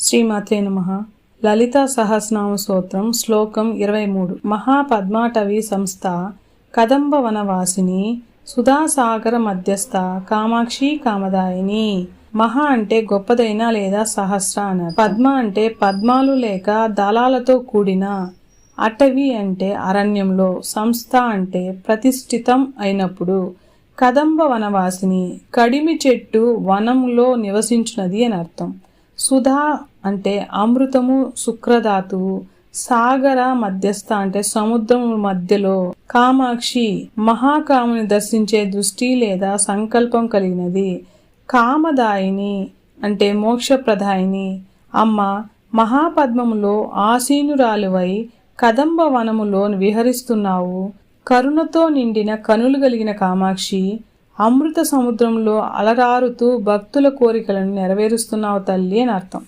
శ్రీమాతే నమ. లలితా సహస్రనామ స్తోత్రం శ్లోకం ఇరవై మూడు మహాపద్మాటవి సంస్థ కదంబ వనవాసిని సుధాసాగర మధ్యస్థ కామాక్షి కామదాయిని. మహా అంటే గొప్పదైన లేదా సహస్ర అన్నారు. పద్మ అంటే పద్మాలు లేక దళాలతో కూడిన. అటవి అంటే అరణ్యంలో సంస్థ అంటే ప్రతిష్ఠితం అయినప్పుడు. కదంబ వనవాసిని కడిమి చెట్టు వనంలో నివసించినది అని అర్థం. సుధా అంటే అమృతము శుక్రధాతువు సాగర మధ్యస్థ అంటే సముద్రం మధ్యలో కామాక్షి మహాకాముని దర్శించే దృష్టి లేదా సంకల్పం కలిగినది. కామదాయిని అంటే మోక్షప్రదాయిని. అమ్మ మహాపద్మములో ఆసీనురాలువై కదంబ వనములో విహరిస్తున్నావు. కరుణతో నిండిన కనులు కలిగిన కామాక్షి అమృత సముద్రంలో అలరారుతూ భక్తుల కోరికలను నెరవేరుస్తున్నావు తల్లి అని అర్థం.